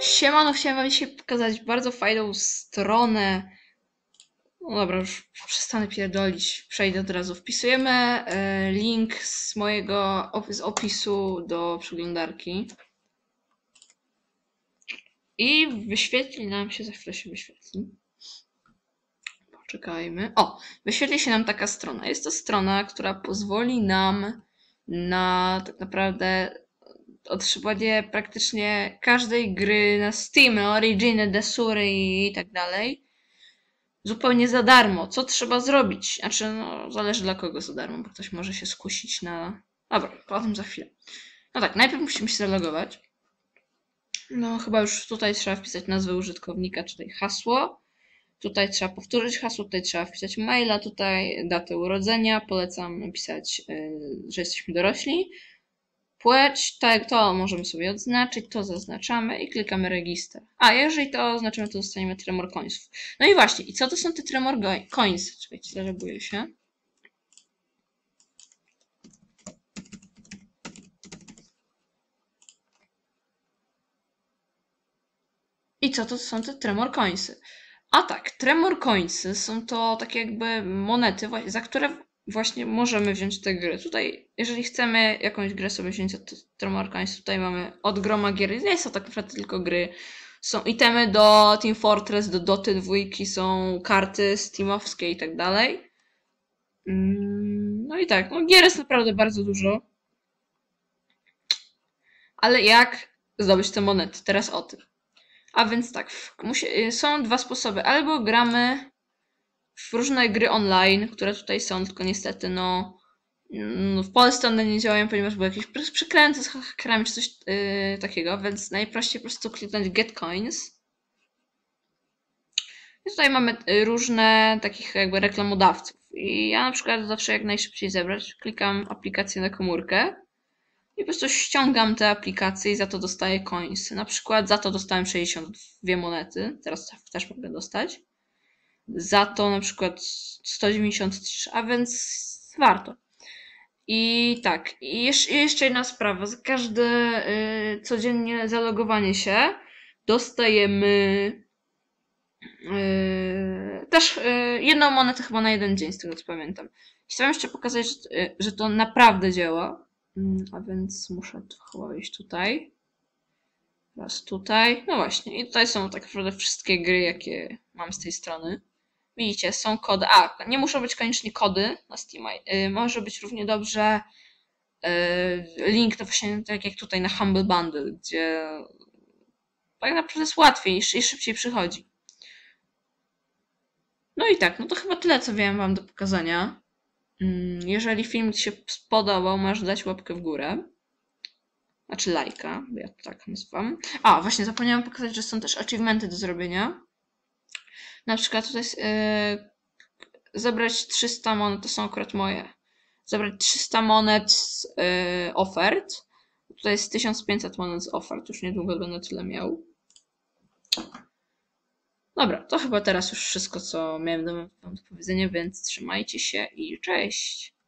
Siemano, chciałem wam dzisiaj pokazać bardzo fajną stronę. No dobra, już przestanę pierdolić. Przejdę od razu. Wpisujemy e, link z mojego opisu do przeglądarki. I wyświetli nam się, za chwilę się wyświetli. Poczekajmy. O, wyświetli się nam taka strona. Jest to strona, która pozwoli nam na tak naprawdę otrzymanie praktycznie każdej gry na Steam, Originy, Desury i tak dalej. Zupełnie za darmo. Co trzeba zrobić? Znaczy, no, zależy dla kogo za darmo, bo ktoś może się skusić na. Dobra, o tym za chwilę. No tak, najpierw musimy się zalogować. No, chyba już tutaj trzeba wpisać nazwę użytkownika, czyli hasło. Tutaj trzeba powtórzyć hasło, tutaj trzeba wpisać maila, tutaj datę urodzenia. Polecam napisać, yy, że jesteśmy dorośli. Płeć, tak, to możemy sobie odznaczyć, to zaznaczamy i klikamy register. A jeżeli to oznaczymy, to dostaniemy Tremor Coinsów. No i właśnie, i co to są te Tremor Go- Coins? Czekajcie, zaloguję się. I co to są te Tremor Coinsy? A tak, Tremor Coinsy są to takie jakby monety, za które właśnie możemy wziąć te gry. Tutaj, jeżeli chcemy jakąś grę sobie wziąć od Coins, tutaj mamy od groma gier. Nie są tak naprawdę tylko gry. Są itemy do Team Fortress, do Doty dwójki, są karty steamowskie i tak dalej. Mm, No i tak, no gier jest naprawdę bardzo dużo. Ale jak zdobyć te monety? Teraz o tym. A więc tak, są dwa sposoby. Albo gramy w różne gry online, które tutaj są, tylko niestety, no, mm, w Polsce one nie działają, ponieważ były jakieś pr- przekręty z hakerami czy coś yy, takiego, więc najprościej po prostu kliknąć Get Coins. I tutaj mamy y, różne takich jakby reklamodawców. I ja na przykład zawsze jak najszybciej zebrać, klikam aplikację na komórkę i po prostu ściągam te aplikacje i za to dostaję coinsy. Na przykład za to dostałem 62 monety, teraz też mogę dostać. Za to na przykład 193, a więc warto. I tak, i jeszcze, jedna sprawa. Za każde y, codziennie zalogowanie się dostajemy y, też y, jedną monetę chyba na jeden dzień, z tego co pamiętam. Chciałem jeszcze pokazać, że, to naprawdę działa. Mm, A więc muszę chyba iść tutaj. Raz tutaj. No właśnie. I tutaj są tak naprawdę wszystkie gry, jakie mam z tej strony. Widzicie, są kody. A, nie muszą być koniecznie kody na Steam. Może być równie dobrze y, link, no właśnie tak jak tutaj na Humble Bundle, gdzie tak naprawdę jest łatwiej i i szybciej przychodzi. No i tak, no to chyba tyle, co miałem Wam do pokazania. Mm, Jeżeli film Ci się spodobał, masz dać łapkę w górę. Znaczy lajka, ja to tak nazywam. A, właśnie zapomniałam pokazać, że są też achievementy do zrobienia. Na przykład tutaj yy, zebrać 300 monet, to są akurat moje. Zebrać 300 monet z yy, ofert. Tutaj jest 1500 monet z ofert, już niedługo będę tyle miał. Dobra, to chyba teraz już wszystko, co miałem do powiedzenia, więc trzymajcie się i cześć!